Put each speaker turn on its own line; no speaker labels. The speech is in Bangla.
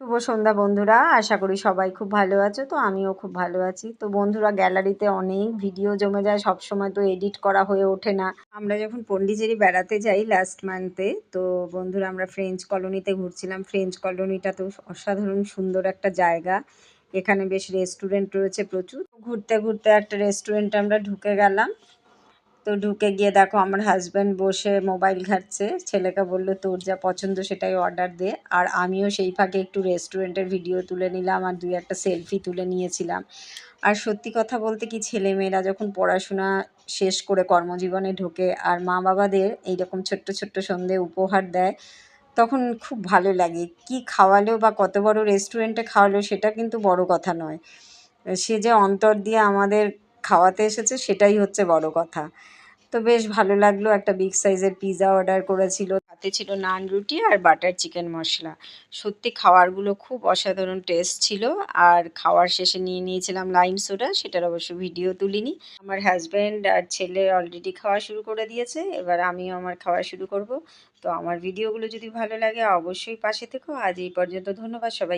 শুভ সন্ধ্যা বন্ধুরা, আশা করি সবাই খুব ভালো আছো, তো আমিও খুব ভালো আছি। তো বন্ধুরা, গ্যালারিতে অনেক ভিডিও জমে যায় সব সময় তো এডিট করা হয়ে ওঠে না। আমরা যখন পন্ডিচেরি বেড়াতে যাই লাস্ট মান্থে তো বন্ধুরা আমরা ফ্রেঞ্চ কলোনিতে ঘুরছিলাম। ফ্রেঞ্চ কলোনিটা তো অসাধারণ সুন্দর একটা জায়গা। এখানে বেশ রেস্টুরেন্ট রয়েছে প্রচুর। ঘুরতে ঘুরতে একটা রেস্টুরেন্টে আমরা ঢুকে গেলাম। তো ঢুকে গিয়ে দেখো আমার হাজব্যান্ড বসে মোবাইল ঘাটছে। ছেলেকে বলল, তোর যা পছন্দ সেটাই অর্ডার দে। আর আমিও সেই ফাঁকে একটু রেস্টুরেন্টের ভিডিও তুলে নিলাম আর দুই একটা সেলফি তুলে নিয়েছিলাম। আর সত্যি কথা বলতে কি, ছেলেমেয়েরা যখন পড়াশোনা শেষ করে কর্মজীবনে ঢোকে আর মা বাবাদের এইরকম ছোট্ট ছোট্ট সন্ধে উপহার দেয়, তখন খুব ভালো লাগে। কি খাওয়ালো বা কত বড় রেস্টুরেন্টে খাওয়ালো সেটা কিন্তু বড় কথা নয়। সে যে অন্তর দিয়ে আমাদের খাওয়াতে এসেছে সেটাই হচ্ছে বড় কথা। তো বেশ ভালো লাগল একটা বিগ সাইজের পিৎজা অর্ডার করেছিল। তাতে ছিল নান রুটি আর বাটার চিকেন মশলা। সত্যি খাওয়ারগুলো খুব অসাধারণ টেস্ট ছিল। আর খাওয়ার শেষে নিয়ে নিয়েছিলাম লাইম সোডা সেটার অবশ্য ভিডিও তুলিনি। আমার হাজব্যান্ড আর ছেলে অলরেডি খাওয়া শুরু করে দিয়েছে, এবার আমিও আমার খাওয়া শুরু করব। তো আমার ভিডিওগুলো যদি ভালো লাগে অবশ্যই পাশে থেকো। আজ এই পর্যন্ত ধন্যবাদ সবাই